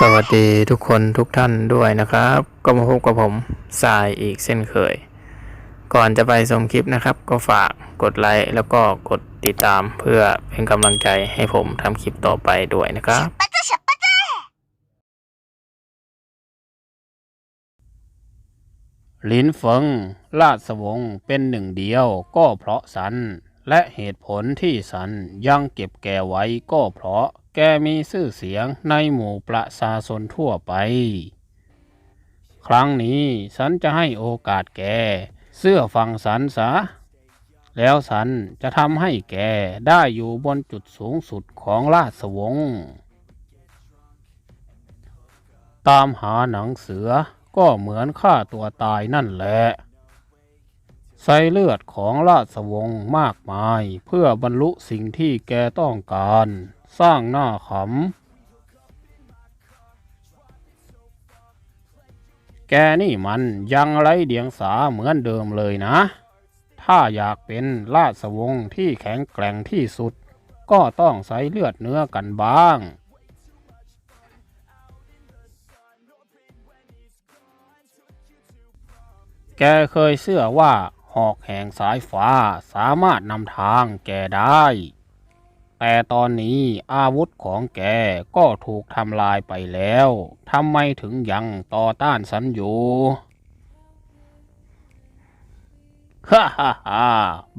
สวัสดีทุกคนทุกท่านด้วยนะครับ ก็มาพบกับผมสายอีกเส้นเคย ก่อนจะไปชมคลิปนะครับ ก็ฝากกดไลค์แล้วก็กดติดตามเพื่อเป็นกำลังใจให้ผมทำคลิปต่อไปด้วยนะครับลินเฟิงราชวงศ์เป็นหนึ่งเดียวก็เพราะสัน และเหตุผลที่สันยังเก็บแก่ไว้ก็เพราะ แกมีชื่อเสียงในหมู่ประชาชนทั่วไป ครั้งนี้สันจะให้โอกาสแก เสื้อฟังสันซะ แล้วสันจะทำให้แกได้อยู่บนจุดสูงสุดของราชวงศ์ ตามหาหนังเสือก็เหมือนฆ่าตัวตายนั่นแหละใส่เลือดของราชวงศ์มากมายเพื่อบรรลุสิ่งที่แกต้องการ สร้างหน้าขำแกนี่มันยังไร้เดียงสาเหมือนเดิมเลยนะ ถ้าอยากเป็นราชวงศ์ที่แข็งแกร่งที่สุด ก็ต้องใส่เลือดเนื้อกันบ้างแกเคยเชื่อว่าหอกแห่งสายฟ้าสามารถนำทางแกได้ แต่ตอนนี้อาวุธของแกก็ถูกทำลายไปแล้วทำไมถึงยังต่อต้านฉันอยู่ฮ่าฮ่าฮ่า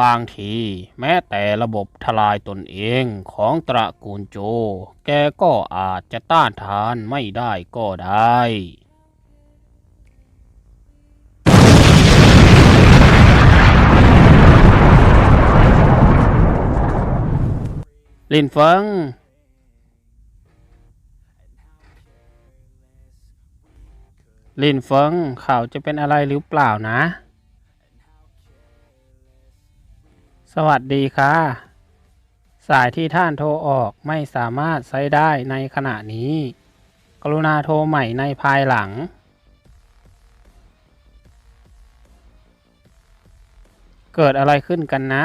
บางที แม้แต่ระบบทลายตนเองของตระกูลโจ แกก็อาจจะต้านทานไม่ได้ก็ได้ ลินเฟิงลินเฟิงเขาจะเป็นอะไรหรือเปล่านะ สวัสดีค่ะ สายที่ท่านโทรออกไม่สามารถใช้ได้ในขณะนี้ กรุณาโทรใหม่ในภายหลัง เกิดอะไรขึ้นกันนะ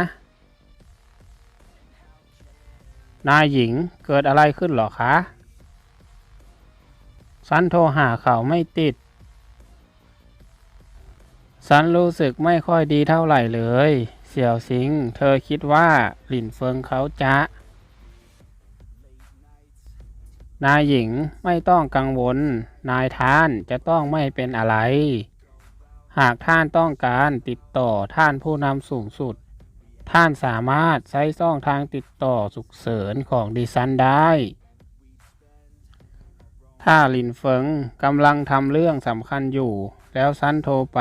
นายหญิงเกิดอะไรขึ้นหรอคะ ฉันโทรหาเขาไม่ติด ฉันรู้สึกไม่ค่อยดีเท่าไหร่เลย เสี่ยวสิง เธอคิดว่าหลินเฟิงเขาจะ นายหญิงไม่ต้องกังวล นายท่านจะต้องไม่เป็นอะไร หากท่านต้องการติดต่อท่านผู้นำสูงสุด ท่านสามารถใช้ช่องทางติดต่อฉุกเฉินของดิฉันได้ ถ้าลินเฟิงกำลังทำเรื่องสำคัญอยู่ แล้วฉันโทรไป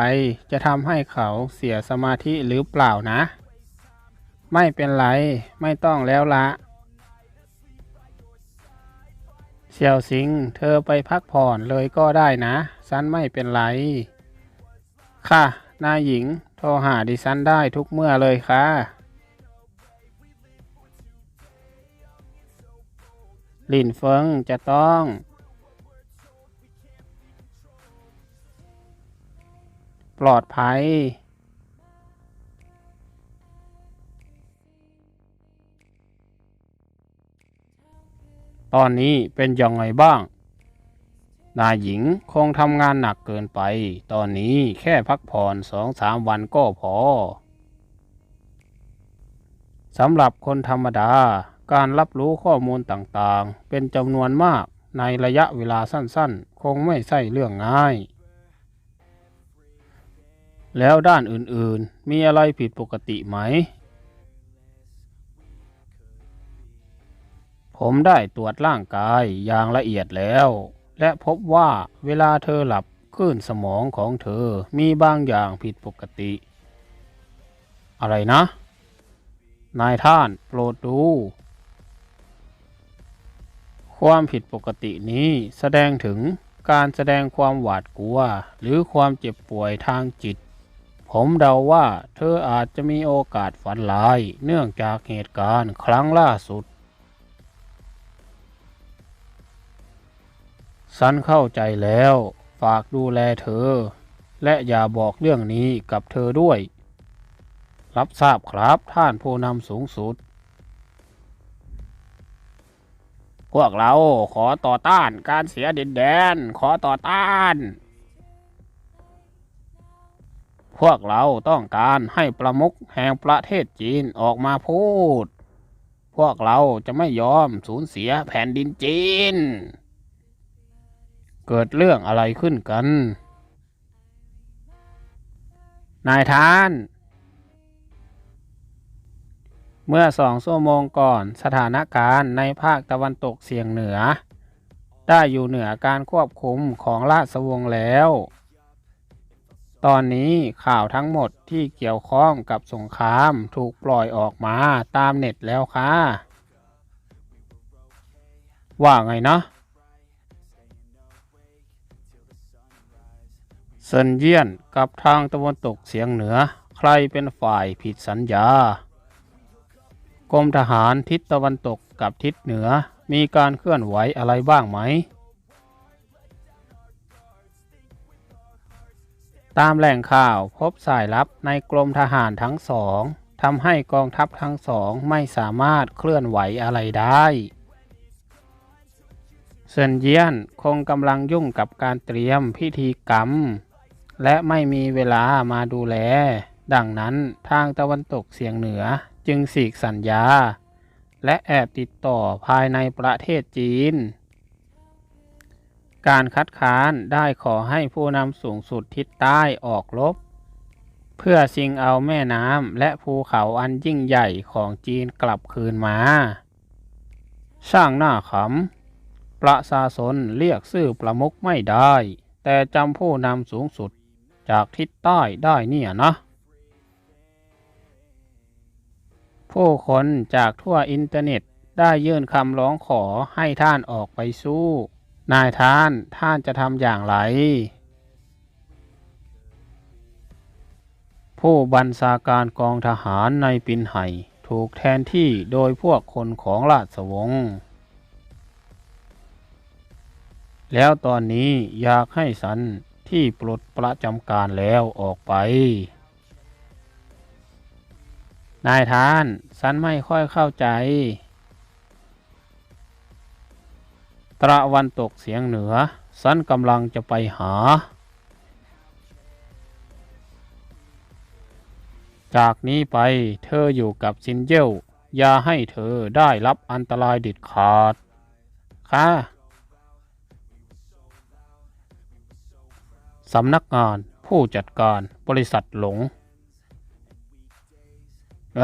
จะทำให้เขาเสียสมาธิหรือเปล่านะ ไม่เป็นไร ไม่ต้องแล้วละเสี่ยวสิง เธอไปพักผ่อนเลยก็ได้นะ ฉันไม่เป็นไร ค่ะ นายหญิง รหาดิฉันได้ทุกเมื่อเลยค่ะลินเฟิงจะต้อง ปลอดภัย ตอนนี้เป็นยังไงบ้าง นายหญิงคงทำงานหนักเกินไป ตอนนี้แค่พักผ่อนสองสามวันก็พอสำหรับคนธรรมดา การรับรู้ข้อมูลต่างๆ เป็นจำนวนมากในระยะเวลาสั้นๆ คงไม่ใช่เรื่องง่าย แล้วด้านอื่นๆ มีอะไรผิดปกติไหม ผมได้ตรวจร่างกายอย่างละเอียดแล้ว และพบว่าเวลาเธอหลับคลื่นสมองของเธอมีบางอย่างผิดปกติ อะไรนะ นายท่านโปรดดู ความผิดปกตินี้แสดงถึงการแสดงความหวาดกลัว หรือความเจ็บป่วยทางจิต ผมเดาว่าเธออาจจะมีโอกาสฝันร้าย เนื่องจากเหตุการณ์ครั้งล่าสุด ฉันเข้าใจแล้ว ฝากดูแลเธอ และอย่าบอกเรื่องนี้กับเธอด้วย รับทราบครับท่านผู้นำสูงสุด พวกเราขอต่อต้านการเสียดินแดน ขอต่อต้าน พวกเราต้องการให้ประมุขแห่งประเทศจีนออกมาพูด พวกเราจะไม่ยอมสูญเสียแผ่นดินจีน เกิดเรื่องอะไรขึ้นกัน นายทาน เมื่อสองชั่วโมงก่อนสถานการณ์ในภาคตะวันตกเฉียงเหนือ ได้อยู่เหนือการควบคุมของราชวงศ์แล้ว ตอนนี้ข่าวทั้งหมดที่เกี่ยวข้องกับสงครามถูกปล่อยออกมาตามเน็ตแล้วค่ะ ว่าไงเนาะ เซินเยี่ยนกับทางตะวันตกเฉียงเหนือ ใครเป็นฝ่ายผิดสัญญากรมทหารทิศตะวันตกกับทิศเหนือมีการเคลื่อนไหวอะไรบ้างไหม ตามแหล่งข่าวพบสายลับในกรมทหารทั้งสองทำให้กองทัพทั้งสองไม่สามารถเคลื่อนไหวอะไรได้เซินเยียนคงกำลังยุ่งกับการเตรียมพิธีกรรม และไม่มีเวลามาดูแล ดังนั้นทางตะวันตกเฉียงเหนือจึงสีกสัญญา และแอบติดต่อภายในประเทศจีน การคัดค้านได้ขอให้ผู้นำสูงสุดทิศใต้ออกรบเพื่อชิงเอาแม่น้ำและภูเขาอันยิ่งใหญ่ของจีนกลับคืนมา ช่างหน้าขำประชาชนเรียกชื่อประมุขไม่ได้ แต่จำผู้นำสูงสุด จากทิศใต้ได้เนี่ยนะผู้คนจากทั่วอินเทอร์เน็ตได้ยื่นคำร้องขอให้ท่านออกไปสู้ นายท่านท่านจะทำอย่างไร ผู้บัญชาการกองทหารในปินไห่ถูกแทนที่โดยพวกคนของราชวงศ์ แล้วตอนนี้อยากให้สัน ที่ปลดประจำการแล้วออกไป นายทานสันไม่ค่อยเข้าใจ ตะวันตกเสียงเหนือ สันกำลังจะไปหา จากนี้ไปเธออยู่กับซินเจลอย่าให้เธอได้รับอันตรายเด็ดขาด ค่ะ สำนักงานผู้จัดการบริษัทหลงอ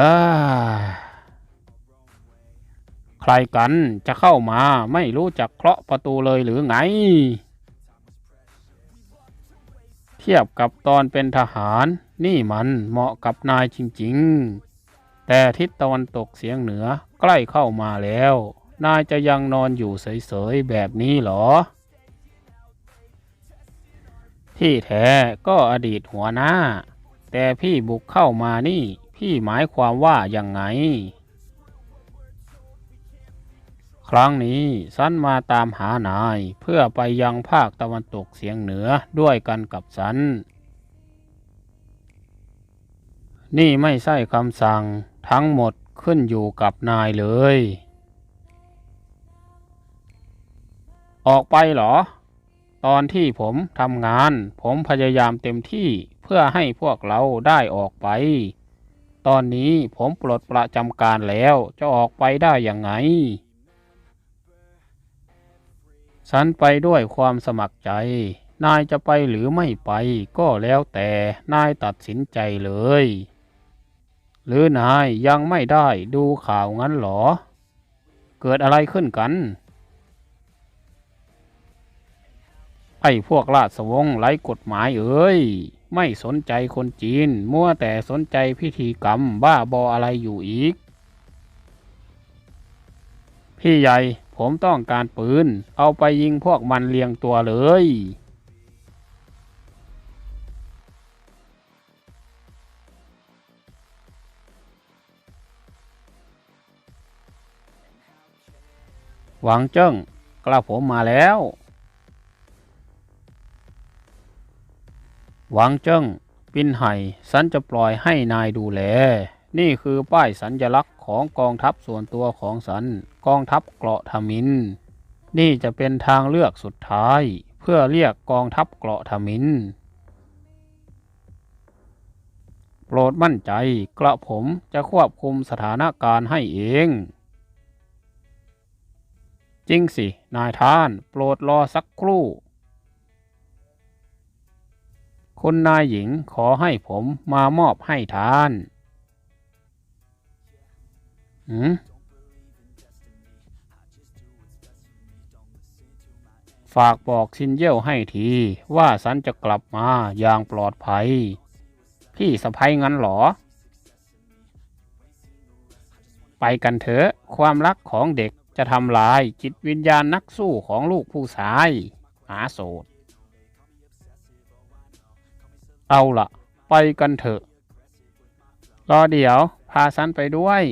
ใครกันจะเข้ามาไม่รู้จักเคาะประตูเลยหรือไง เทียบกับตอนเป็นทหาร นี่มันเหมาะกับนายจริง ๆ แต่ทิศตะวันตกเสียงเหนือใกล้เข้ามาแล้ว นายจะยังนอนอยู่เฉยๆแบบนี้หรอ ที่แท้ก็อดีตหัวหน้า แต่พี่บุกเข้ามานี่ พี่หมายความว่ายังไง ครั้งนี้สันมาตามหานายเพื่อไปยังภาคตะวันตกเฉียงเหนือด้วยกันกับสัน นี่ไม่ใช่คำสั่งทั้งหมดขึ้นอยู่กับนายเลย ออกไปเหรอ ตอนที่ผมทำงาน ผมพยายามเต็มที่เพื่อให้พวกเราได้ออกไป ตอนนี้ผมปลดประจำการแล้วจะออกไปได้อยังไง ฉันไปด้วยความสมัครใจ นายจะไปหรือไม่ไปก็แล้วแต่นายตัดสินใจเลย หรือนายยังไม่ได้ดูข่าวงั้นหรอ เกิดอะไรขึ้นกัน ไอ้พวกราชวงศ์ไร้กฎหมายเอ้ย ไม่สนใจคนจีน มัวแต่สนใจพิธีกรรมบ้าบออะไรอยู่อีก พี่ใหญ่ผมต้องการปืน เอาไปยิงพวกมันเลียงตัวเลย หวังเจิ้งกระผมมาแล้ว หวังเจิ้งปินไห่สันจะปล่อยให้นายดูแล นี่คือป้ายสัญญลักษณ์ของของกองทัพส่วนตัวของสัน กองทัพเกราะทมิน นี่จะเป็นทางเลือกสุดท้าย เพื่อเรียกกองทัพเกราะทมิน โปรดมั่นใจกระผมจะควบคุมสถานการณ์ให้เอง จริงสิ นายท่าน โปรดรอสักครู่ คุณนายหญิงขอให้ผมมามอบให้ทานหืมฝากบอกซินเย่ยวให้ที ว่าสันจะกลับมาอย่างปลอดภัย พี่สะพ้ยงั้นหรอ ไปกันเถอะความรักของเด็กจะทำลายจิตวิญญาณนักสู้ของลูกผู้ชายหาโสด เอาละไปกันเถอะ รอเดี๋ยว พาซันไปด้วย